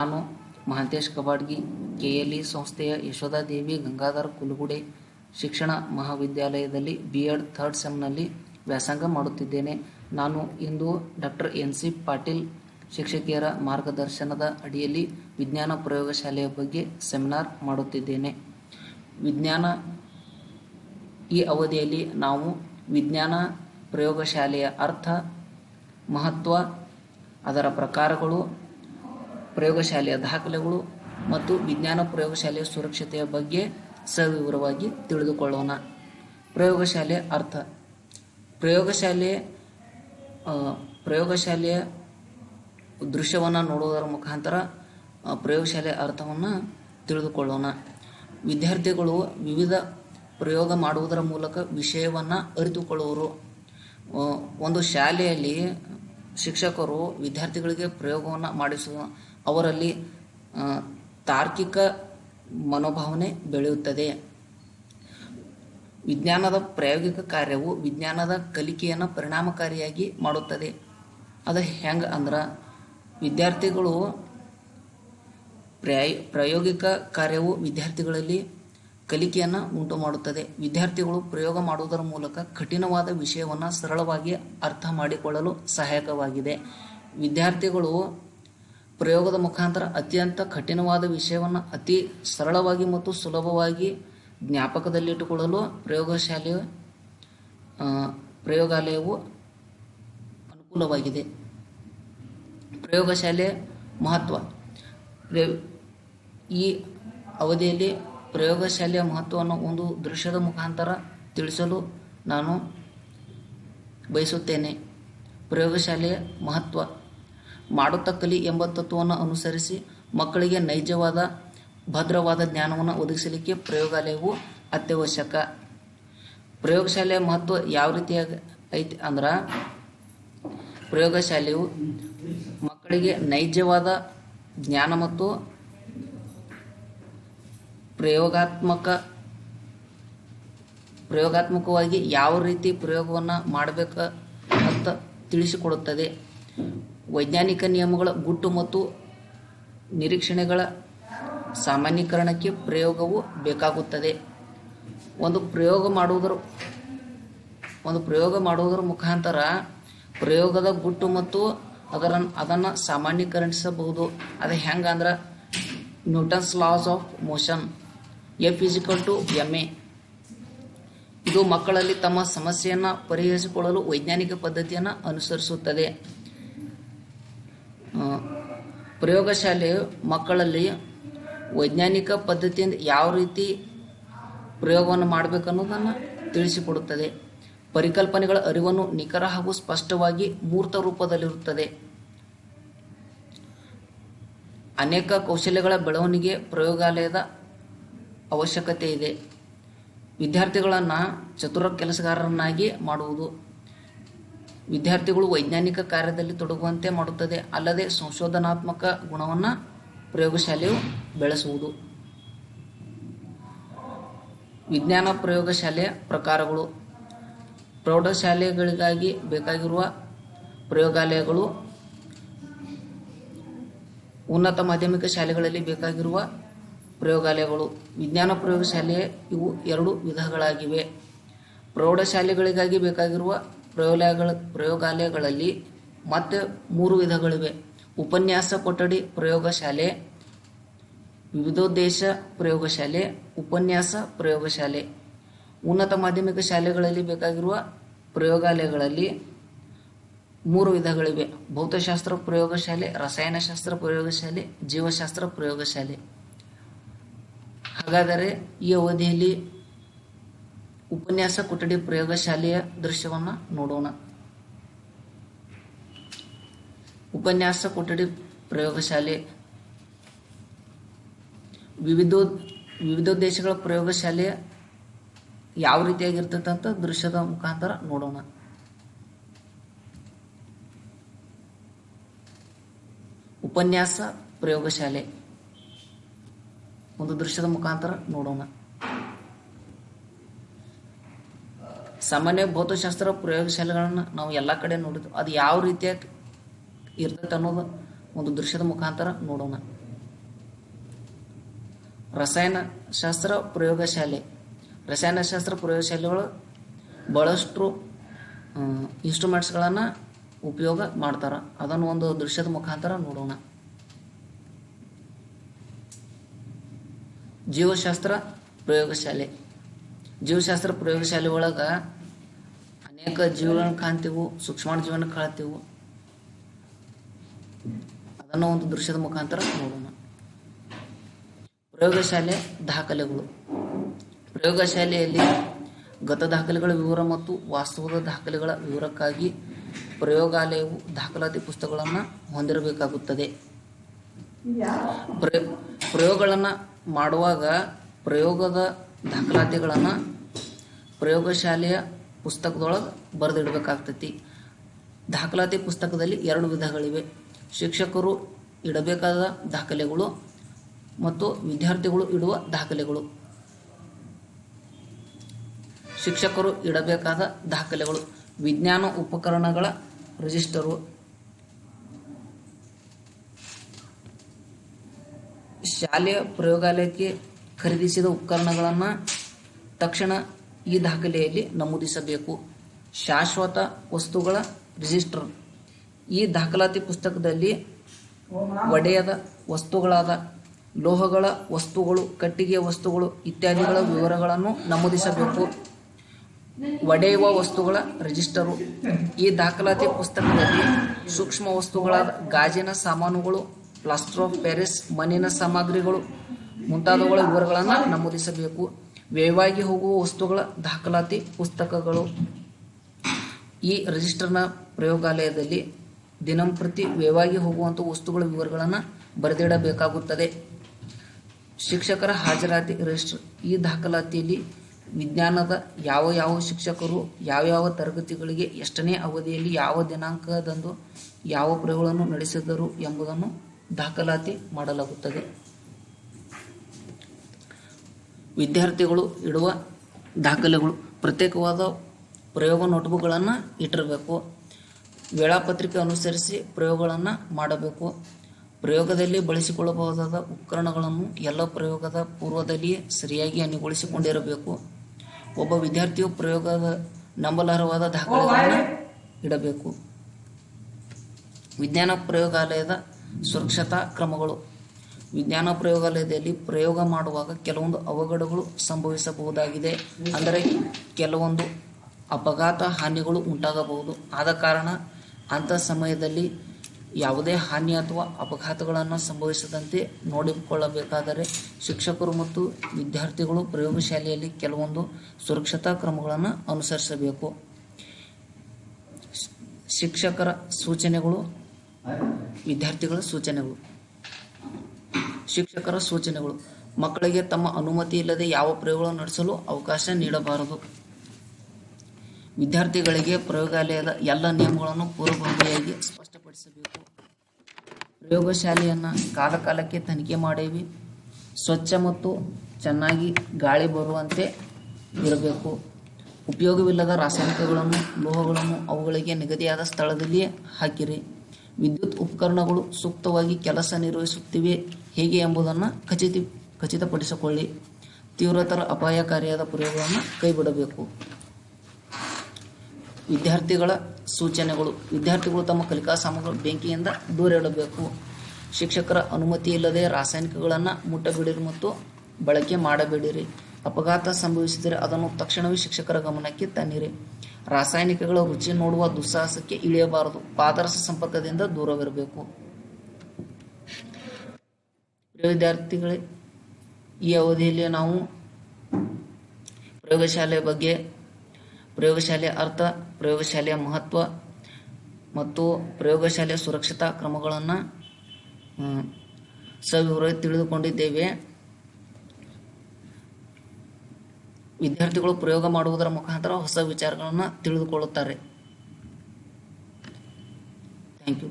ನಾನು ಮಹಾಂತೇಶ್ ಕಬಾಡ್ಗಿ, ಕೆಎಲ್ಇ ಸಂಸ್ಥೆಯ ಯಶೋಧಾದೇವಿ ಗಂಗಾಧರ ಕುಲುಗುಡೆ ಶಿಕ್ಷಣ ಮಹಾವಿದ್ಯಾಲಯದಲ್ಲಿ ಬಿ ಎಡ್ ಥರ್ಡ್ ಸೆಮ್ನಲ್ಲಿ ವ್ಯಾಸಂಗ ಮಾಡುತ್ತಿದ್ದೇನೆ. ನಾನು ಇಂದು ಡಾಕ್ಟರ್ ಎನ್ ಸಿ ಪಾಟೀಲ್ ಶಿಕ್ಷಕಿಯರ ಮಾರ್ಗದರ್ಶನದ ಅಡಿಯಲ್ಲಿ ವಿಜ್ಞಾನ ಪ್ರಯೋಗಶಾಲೆಯ ಬಗ್ಗೆ ಸೆಮಿನಾರ್ ಮಾಡುತ್ತಿದ್ದೇನೆ. ವಿಜ್ಞಾನ ಈ ಅವಧಿಯಲ್ಲಿ ನಾವು ವಿಜ್ಞಾನ ಪ್ರಯೋಗಶಾಲೆಯ ಅರ್ಥ, ಮಹತ್ವ, ಅದರ ಪ್ರಕಾರಗಳು ಪ್ರಯೋಗಶಾಲೆಯ ದಾಖಲೆಗಳು ಮತ್ತು ವಿಜ್ಞಾನ ಪ್ರಯೋಗಶಾಲೆಯ ಸುರಕ್ಷತೆಯ ಬಗ್ಗೆ ಸವಿವರವಾಗಿ ತಿಳಿದುಕೊಳ್ಳೋಣ. ಪ್ರಯೋಗಶಾಲೆ ಅರ್ಥ. ಪ್ರಯೋಗಶಾಲೆ ಪ್ರಯೋಗಶಾಲೆಯ ದೃಶ್ಯವನ್ನು ನೋಡುವುದರ ಮುಖಾಂತರ ಪ್ರಯೋಗಶಾಲೆ ಅರ್ಥವನ್ನು ತಿಳಿದುಕೊಳ್ಳೋಣ. ವಿದ್ಯಾರ್ಥಿಗಳು ವಿವಿಧ ಪ್ರಯೋಗ ಮಾಡುವುದರ ಮೂಲಕ ವಿಷಯವನ್ನು ಅರಿತುಕೊಳ್ಳುವರು ಒಂದು ಶಾಲೆಯಲ್ಲಿ ಶಿಕ್ಷಕರು ವಿದ್ಯಾರ್ಥಿಗಳಿಗೆ ಪ್ರಯೋಗವನ್ನು ಮಾಡಿಸುವ ಅವರಲ್ಲಿ ತಾರ್ಕಿಕ ಮನೋಭಾವನೆ ಬೆಳೆಯುತ್ತದೆ. ವಿಜ್ಞಾನದ ಪ್ರಾಯೋಗಿಕ ಕಾರ್ಯವು ವಿಜ್ಞಾನದ ಕಲಿಕೆಯನ್ನು ಪರಿಣಾಮಕಾರಿಯಾಗಿ ಮಾಡುತ್ತದೆ. ಅದು ಹೆಂಗೆ ಅಂದ್ರೆ, ವಿದ್ಯಾರ್ಥಿಗಳು ಪ್ರಾಯ, ಪ್ರಾಯೋಗಿಕ ಕಾರ್ಯವು ವಿದ್ಯಾರ್ಥಿಗಳಲ್ಲಿ ಕಲಿಕೆಯನ್ನು ಉಂಟು ಮಾಡುತ್ತದೆ. ವಿದ್ಯಾರ್ಥಿಗಳು ಪ್ರಯೋಗ ಮಾಡುವುದರ ಮೂಲಕ ಕಠಿಣವಾದ ವಿಷಯವನ್ನು ಸರಳವಾಗಿ ಅರ್ಥ ಮಾಡಿಕೊಳ್ಳಲು ಸಹಾಯಕವಾಗಿದೆ. ವಿದ್ಯಾರ್ಥಿಗಳು ಪ್ರಯೋಗದ ಮುಖಾಂತರ ಅತ್ಯಂತ ಕಠಿಣವಾದ ವಿಷಯವನ್ನು ಅತಿ ಸರಳವಾಗಿ ಮತ್ತು ಸುಲಭವಾಗಿ ಜ್ಞಾಪಕದಲ್ಲಿಟ್ಟುಕೊಳ್ಳಲು ಪ್ರಯೋಗಶಾಲೆಯ ಪ್ರಯೋಗಾಲಯವು ಅನುಕೂಲವಾಗಿದೆ. ಪ್ರಯೋಗಶಾಲೆ ಮಹತ್ವ. ಈ ಅವಧಿಯಲ್ಲಿ ಪ್ರಯೋಗಶಾಲೆಯ ಮಹತ್ವವನ್ನು ಒಂದು ದೃಶ್ಯದ ಮುಖಾಂತರ ತಿಳಿಸಲು ನಾನು ಬಯಸುತ್ತೇನೆ. ಪ್ರಯೋಗಶಾಲೆಯ ಮಹತ್ವ. ಮಾಡುತ್ತಾ ಕಲಿ ಎಂಬ ತತ್ವವನ್ನು ಅನುಸರಿಸಿ ಮಕ್ಕಳಿಗೆ ನೈಜವಾದ, ಭದ್ರವಾದ ಜ್ಞಾನವನ್ನು ಒದಗಿಸಲಿಕ್ಕೆ ಪ್ರಯೋಗಾಲಯವು ಅತ್ಯವಶ್ಯಕ. ಪ್ರಯೋಗಶಾಲೆಯ ಮಹತ್ವ ಯಾವ ರೀತಿಯಾಗಿ ಐತಿ ಅಂದ್ರೆ, ಪ್ರಯೋಗಶಾಲೆಯು ಮಕ್ಕಳಿಗೆ ನೈಜವಾದ ಜ್ಞಾನ ಮತ್ತು ಪ್ರಯೋಗಾತ್ಮಕ, ಪ್ರಯೋಗಾತ್ಮಕವಾಗಿ ಯಾವ ರೀತಿ ಪ್ರಯೋಗವನ್ನು ಮಾಡಬೇಕು ಅಂತ ತಿಳಿಸಿಕೊಡುತ್ತದೆ. ವೈಜ್ಞಾನಿಕ ನಿಯಮಗಳ ಗುಟ್ಟು ಮತ್ತು ನಿರೀಕ್ಷಣೆಗಳ ಸಾಮಾನ್ಯೀಕರಣಕ್ಕೆ ಪ್ರಯೋಗವು ಬೇಕಾಗುತ್ತದೆ. ಒಂದು ಪ್ರಯೋಗ ಮಾಡುವುದರ, ಒಂದು ಪ್ರಯೋಗ ಮಾಡುವುದರ ಮುಖಾಂತರ ಪ್ರಯೋಗದ ಗುಟ್ಟು ಮತ್ತು ಅದರ, ಅದನ್ನು ಸಾಮಾನ್ಯೀಕರಣಿಸಬಹುದು ಅದು ಹೆಂಗಂದ್ರೆ Newton's laws of motion F physical to M A. ಇದು ಮಕ್ಕಳಲ್ಲಿ ತಮ್ಮ ಸಮಸ್ಯೆಯನ್ನು ಪರಿಹರಿಸಿಕೊಳ್ಳಲು ವೈಜ್ಞಾನಿಕ ಪದ್ಧತಿಯನ್ನು ಅನುಸರಿಸುತ್ತದೆ. ಪ್ರಯೋಗಶಾಲೆಯು ಮಕ್ಕಳಲ್ಲಿ ವೈಜ್ಞಾನಿಕ ಪದ್ಧತಿಯಿಂದ ಯಾವ ರೀತಿ ಪ್ರಯೋಗವನ್ನು ಮಾಡಬೇಕನ್ನೋದನ್ನು ತಿಳಿಸಿಕೊಡುತ್ತದೆ. ಪರಿಕಲ್ಪನೆಗಳ ಅರಿವನ್ನು ನಿಖರ ಹಾಗೂ ಸ್ಪಷ್ಟವಾಗಿ ಮೂರ್ತ ರೂಪದಲ್ಲಿರುತ್ತದೆ. ಅನೇಕ ಕೌಶಲ್ಯಗಳ ಬೆಳವಣಿಗೆ ಪ್ರಯೋಗಾಲಯದ ಅವಶ್ಯಕತೆ ಇದೆ ವಿದ್ಯಾರ್ಥಿಗಳನ್ನು ಚತುರ ಕೆಲಸಗಾರರನ್ನಾಗಿ ಮಾಡುವುದು ವಿದ್ಯಾರ್ಥಿಗಳು ವೈಜ್ಞಾನಿಕ ಕಾರ್ಯದಲ್ಲಿ ತೊಡಗುವಂತೆ ಮಾಡುತ್ತದೆ, ಅಲ್ಲದೆ ಸಂಶೋಧನಾತ್ಮಕ ಗುಣವನ್ನು ಪ್ರಯೋಗಶಾಲೆಯು ಬೆಳೆಸುವುದು. ವಿಜ್ಞಾನ ಪ್ರಯೋಗಶಾಲೆಯ ಪ್ರಕಾರಗಳು. ಪ್ರೌಢಶಾಲೆಗಳಿಗಾಗಿ ಬೇಕಾಗಿರುವ ಪ್ರಯೋಗಾಲಯಗಳು. ಉನ್ನತ ಮಾಧ್ಯಮಿಕ ಶಾಲೆಗಳಲ್ಲಿ ಬೇಕಾಗಿರುವ ಪ್ರಯೋಗಾಲಯಗಳು. ವಿಜ್ಞಾನ ಪ್ರಯೋಗಶಾಲೆ ಇವು ಎರಡು ವಿಧಗಳಾಗಿವೆ. ಪ್ರೌಢಶಾಲೆಗಳಿಗಾಗಿ ಬೇಕಾಗಿರುವ ಪ್ರಯೋಗಾಲಯಗಳ ಪ್ರಯೋಗಾಲಯಗಳಲ್ಲಿ ಮತ್ತೆ ಮೂರು ವಿಧಗಳಿವೆ. ಉಪನ್ಯಾಸ ಕೊಠಡಿ ಪ್ರಯೋಗಶಾಲೆ ವಿವಿಧೋದ್ದೇಶ ಪ್ರಯೋಗಶಾಲೆ ಉಪನ್ಯಾಸ ಪ್ರಯೋಗಶಾಲೆ ಉನ್ನತ ಮಾಧ್ಯಮಿಕ ಶಾಲೆಗಳಲ್ಲಿ ಬೇಕಾಗಿರುವ ಪ್ರಯೋಗಾಲಯಗಳಲ್ಲಿ ಮೂರು ವಿಧಗಳಿವೆ. ಭೌತಶಾಸ್ತ್ರ ಪ್ರಯೋಗಶಾಲೆ ರಸಾಯನಶಾಸ್ತ್ರ ಪ್ರಯೋಗಶಾಲೆ ಜೀವಶಾಸ್ತ್ರ ಪ್ರಯೋಗಶಾಲೆ ಹಾಗಾದರೆ ಈ ಅವಧಿಯಲ್ಲಿ ಉಪನ್ಯಾಸ ಕೊಠಡಿ ಪ್ರಯೋಗಶಾಲೆಯ ದೃಶ್ಯವನ್ನು ನೋಡೋಣ. ಉಪನ್ಯಾಸ ಕೊಠಡಿ ಪ್ರಯೋಗಶಾಲೆ ವಿವಿಧ ವಿವಿಧ ದೇಶಗಳ ಪ್ರಯೋಗಶಾಲೆ ಯಾವ ರೀತಿಯಾಗಿರ್ತೈತೆ ಅಂತ ದೃಶ್ಯದ ಮುಖಾಂತರ ನೋಡೋಣ. ಉಪನ್ಯಾಸ ಪ್ರಯೋಗಶಾಲೆ ಒಂದು ದೃಶ್ಯದ ಮುಖಾಂತರ ನೋಡೋಣ. ಸಾಮಾನ್ಯ ಭೌತಶಾಸ್ತ್ರ ಪ್ರಯೋಗಶಾಲೆಗಳನ್ನು ನಾವು ಎಲ್ಲ ಕಡೆ ನೋಡಿದ್ವಿ. ಅದು ಯಾವ ರೀತಿಯಾಗಿ ಇರ್ತೈತೆ ಅನ್ನೋದು ಒಂದು ದೃಶ್ಯದ ಮುಖಾಂತರ ನೋಡೋಣ. ರಸಾಯನ ಶಾಸ್ತ್ರ ಪ್ರಯೋಗಶಾಲೆ. ರಸಾಯನಶಾಸ್ತ್ರ ಪ್ರಯೋಗಶಾಲೆಗಳು ಭಾಳಷ್ಟು ಇನ್ಸ್ಟ್ರೂಮೆಂಟ್ಸ್ಗಳನ್ನು ಉಪಯೋಗ ಮಾಡ್ತಾರೆ. ಅದನ್ನು ಒಂದು ದೃಶ್ಯದ ಮುಖಾಂತರ ನೋಡೋಣ. ಜೀವಶಾಸ್ತ್ರ ಪ್ರಯೋಗಶಾಲೆ. ಜೀವಶಾಸ್ತ್ರ ಪ್ರಯೋಗಶಾಲೆ ಒಳಗ ಅನೇಕ ಜೀವಗಳನ್ನ ಕಾಣ್ತೀವು ಸೂಕ್ಷ್ಮ ಜೀವನ ಕಾಣ್ತೀವು. ಅದನ್ನು ಒಂದು ದೃಶ್ಯದ ಮುಖಾಂತರ ನೋಡೋಣ. ಪ್ರಯೋಗಶಾಲೆ ದಾಖಲೆಗಳು. ಪ್ರಯೋಗಶಾಲೆಯಲ್ಲಿ ಗತ ದಾಖಲೆಗಳ ವಿವರ ಮತ್ತು ವಾಸ್ತವದ ದಾಖಲೆಗಳ ವಿವರಕ್ಕಾಗಿ ಪ್ರಯೋಗಾಲಯವು ದಾಖಲಾತಿ ಪುಸ್ತಕಗಳನ್ನು ಹೊಂದಿರಬೇಕಾಗುತ್ತದೆ. ಪ್ರಯ, ಪ್ರಯೋಗಗಳನ್ನು ಮಾಡುವಾಗ ಪ್ರಯೋಗದ ದಾಖಲಾತಿಗಳನ್ನು ಪ್ರಯೋಗಶಾಲೆಯ ಪುಸ್ತಕದೊಳಗೆ ಬರೆದಿಡಬೇಕಾಗ್ತೈತಿ. ದಾಖಲಾತಿ ಪುಸ್ತಕದಲ್ಲಿ ಎರಡು ವಿಧಗಳಿವೆ. ಶಿಕ್ಷಕರು ಇಡಬೇಕಾದ ದಾಖಲೆಗಳು ಮತ್ತು ವಿದ್ಯಾರ್ಥಿಗಳು ಇಡುವ ದಾಖಲೆಗಳು. ಶಿಕ್ಷಕರು ಇಡಬೇಕಾದ ದಾಖಲೆಗಳು. ವಿಜ್ಞಾನ ಉಪಕರಣಗಳ ರಿಜಿಸ್ಟರು. ಶಾಲೆಯ ಪ್ರಯೋಗಾಲಯಕ್ಕೆ ಖರೀದಿಸಿದ ಉಪಕರಣಗಳನ್ನು ತಕ್ಷಣ ಈ ದಾಖಲೆಯಲ್ಲಿ ನಮೂದಿಸಬೇಕು. ಶಾಶ್ವತ ವಸ್ತುಗಳ ರಿಜಿಸ್ಟರ್. ಈ ದಾಖಲಾತಿ ಪುಸ್ತಕದಲ್ಲಿ ಒಡೆಯದ ವಸ್ತುಗಳಾದ ಲೋಹಗಳ ವಸ್ತುಗಳು, ಕಟ್ಟಿಗೆಯ ವಸ್ತುಗಳು ಇತ್ಯಾದಿಗಳ ವಿವರಗಳನ್ನು ನಮೂದಿಸಬೇಕು. ಒಡೆಯುವ ವಸ್ತುಗಳ ರಿಜಿಸ್ಟರು. ಈ ದಾಖಲಾತಿ ಪುಸ್ತಕದಲ್ಲಿ ಸೂಕ್ಷ್ಮ ವಸ್ತುಗಳಾದ ಗಾಜಿನ ಸಾಮಾನುಗಳು, ಪ್ಲಾಸ್ಟರ್ ಆಫ್ ಪ್ಯಾರಿಸ್, ಮಣ್ಣಿನ ಸಾಮಗ್ರಿಗಳು ಮುಂತಾದವುಗಳ ವಿವರಗಳನ್ನು ನಮೂದಿಸಬೇಕು ವ್ಯಯವಾಗಿ ಹೋಗುವ ವಸ್ತುಗಳ ದಾಖಲಾತಿ, ಪುಸ್ತಕಗಳು. ಈ ರಿಜಿಸ್ಟರ್ನ ಪ್ರಯೋಗಾಲಯದಲ್ಲಿ ದಿನಂಪ್ರತಿ ವ್ಯಯವಾಗಿ ಹೋಗುವಂಥ ವಸ್ತುಗಳ ವಿವರಗಳನ್ನು ಬರೆದಿಡಬೇಕಾಗುತ್ತದೆ. ಶಿಕ್ಷಕರ ಹಾಜರಾತಿ ರಿಜಿಸ್ಟರ್ ಈ ದಾಖಲಾತಿಯಲ್ಲಿ ವಿಜ್ಞಾನದ ಯಾವ ಯಾವ ಶಿಕ್ಷಕರು ಯಾವ ಯಾವ ತರಗತಿಗಳಿಗೆ ಎಷ್ಟನೇ ಅವಧಿಯಲ್ಲಿ ಯಾವ ದಿನಾಂಕದಂದು ಯಾವ ಪ್ರಯೋಗಗಳನ್ನು ನಡೆಸಿದರು ಎಂಬುದನ್ನು ದಾಖಲಾತಿ ಮಾಡಲಾಗುತ್ತದೆ. ವಿದ್ಯಾರ್ಥಿಗಳು ಇಡುವ ದಾಖಲೆಗಳು, ಪ್ರತ್ಯೇಕವಾದ ಪ್ರಯೋಗ ನೋಟ್ಬುಕ್ಗಳನ್ನು ಇಟ್ಟಿರಬೇಕು. ವೇಳಾಪತ್ರಿಕೆ ಅನುಸರಿಸಿ ಪ್ರಯೋಗಗಳನ್ನು ಮಾಡಬೇಕು. ಪ್ರಯೋಗದಲ್ಲಿ ಬಳಸಿಕೊಳ್ಳಬಹುದಾದ ಉಪಕರಣಗಳನ್ನು ಎಲ್ಲ ಪ್ರಯೋಗದ ಪೂರ್ವದಲ್ಲಿಯೇ ಸರಿಯಾಗಿ ಅನುಗೊಳಿಸಿಕೊಂಡಿರಬೇಕು. ಒಬ್ಬ ವಿದ್ಯಾರ್ಥಿಯು ಪ್ರಯೋಗದ ನಂಬಲಾರ್ಹವಾದ ದಾಖಲೆಗಳನ್ನು ಇಡಬೇಕು. ವಿಜ್ಞಾನ ಪ್ರಯೋಗಾಲಯದ ಸುರಕ್ಷತಾ ಕ್ರಮಗಳು. ವಿಜ್ಞಾನ ಪ್ರಯೋಗಾಲಯದಲ್ಲಿ ಪ್ರಯೋಗ ಮಾಡುವಾಗ ಕೆಲವೊಂದು ಅವಘಡಗಳು ಸಂಭವಿಸಬಹುದಾಗಿದೆ. ಅಂದರೆ ಕೆಲವೊಂದು ಅಪಘಾತ ಹಾನಿಗಳು ಉಂಟಾಗಬಹುದು. ಆದ ಕಾರಣ ಅಂಥ ಸಮಯದಲ್ಲಿ ಯಾವುದೇ ಹಾನಿ ಅಥವಾ ಅಪಘಾತಗಳನ್ನು ಸಂಭವಿಸದಂತೆ ನೋಡಿಕೊಳ್ಳಬೇಕಾದರೆ ಶಿಕ್ಷಕರು ಮತ್ತು ವಿದ್ಯಾರ್ಥಿಗಳು ಪ್ರಯೋಗಶಾಲೆಯಲ್ಲಿ ಕೆಲವೊಂದು ಸುರಕ್ಷತಾ ಕ್ರಮಗಳನ್ನು ಅನುಸರಿಸಬೇಕು. ಶಿಕ್ಷಕರ ಸೂಚನೆಗಳು, ವಿದ್ಯಾರ್ಥಿಗಳ ಸೂಚನೆಗಳು. ಶಿಕ್ಷಕರ ಸೂಚನೆಗಳು. ಮಕ್ಕಳಿಗೆ ತಮ್ಮ ಅನುಮತಿ ಇಲ್ಲದೆ ಯಾವ ಪ್ರಯೋಗಗಳನ್ನು ನಡೆಸಲು ಅವಕಾಶ ನೀಡಬಾರದು. ವಿದ್ಯಾರ್ಥಿಗಳಿಗೆ ಪ್ರಯೋಗಾಲಯದ ಎಲ್ಲ ನಿಯಮಗಳನ್ನು ಪೂರ್ವಭಾವಿಯಾಗಿ ಸ್ಪಷ್ಟಪಡಿಸಬೇಕು. ಪ್ರಯೋಗಶಾಲೆಯನ್ನು ಕಾಲಕಾಲಕ್ಕೆ ತನಿಖೆ ಮಾಡೇವಿ. ಸ್ವಚ್ಛ ಮತ್ತು ಚೆನ್ನಾಗಿ ಗಾಳಿ ಬರುವಂತೆ ಇರಬೇಕು. ಉಪಯೋಗವಿಲ್ಲದ ರಾಸಾಯನಿಕಗಳನ್ನು, ಲೋಹಗಳನ್ನು ಅವುಗಳಿಗೆ ನಿಗದಿಯಾದ ಸ್ಥಳದಲ್ಲಿಯೇ ಹಾಕಿರಿ. ವಿದ್ಯುತ್ ಉಪಕರಣಗಳು ಸೂಕ್ತವಾಗಿ ಕೆಲಸ ನಿರ್ವಹಿಸುತ್ತಿವೆ. ಹೇಗೆ ಎಂಬುದನ್ನು ಖಚಿತ, ಖಚಿತಪಡಿಸಿಕೊಳ್ಳಿ. ತೀವ್ರತರ ಅಪಾಯಕಾರಿಯಾದ ಪ್ರಯೋಗವನ್ನು ಕೈಬಿಡಬೇಕು. ವಿದ್ಯಾರ್ಥಿಗಳ ಸೂಚನೆಗಳು, ವಿದ್ಯಾರ್ಥಿಗಳು ತಮ್ಮ ಕಲಿಕಾ ಸಾಮಗ್ರಿ ಬೆಂಕಿಯಿಂದ ದೂರ ಇಡಬೇಕು ಶಿಕ್ಷಕರ ಅನುಮತಿ ಇಲ್ಲದೆ ರಾಸಾಯನಿಕಗಳನ್ನು ಮುಟ್ಟಬೇಡಿರಿ ಮತ್ತು ಬಳಕೆ ಮಾಡಬೇಡಿರಿ. ಅಪಘಾತ ಸಂಭವಿಸಿದರೆ ಅದನ್ನು ತಕ್ಷಣವೇ ಶಿಕ್ಷಕರ ಗಮನಕ್ಕೆ ತನ್ನಿರಿ. ರಾಸಾಯನಿಕಗಳ ರುಚಿ ನೋಡುವ ದುಸ್ಸಾಹಸಕ್ಕೆ ಇಳಿಯಬಾರದು. ಪಾದರಸ ಸಂಪರ್ಕದಿಂದ ದೂರವಿರಬೇಕು. ವಿದ್ಯಾರ್ಥಿಗಳೇ, ಈ ಅವಧಿಯಲ್ಲಿ ನಾವು ಪ್ರಯೋಗಶಾಲೆ ಬಗ್ಗೆ ಪ್ರಯೋಗಶಾಲೆಯ ಅರ್ಥ, ಪ್ರಯೋಗಶಾಲೆಯ ಮಹತ್ವ ಮತ್ತು ಪ್ರಯೋಗಶಾಲೆಯ ಸುರಕ್ಷತಾ ಕ್ರಮಗಳನ್ನು ಸವಿವರ ತಿಳಿದುಕೊಂಡಿದ್ದೇವೆ. ವಿದ್ಯಾರ್ಥಿಗಳು ಪ್ರಯೋಗ ಮಾಡುವುದರ ಮುಖಾಂತರ ಹೊಸ ವಿಚಾರಗಳನ್ನು ತಿಳಿದುಕೊಳ್ಳುತ್ತಾರೆ. Thank you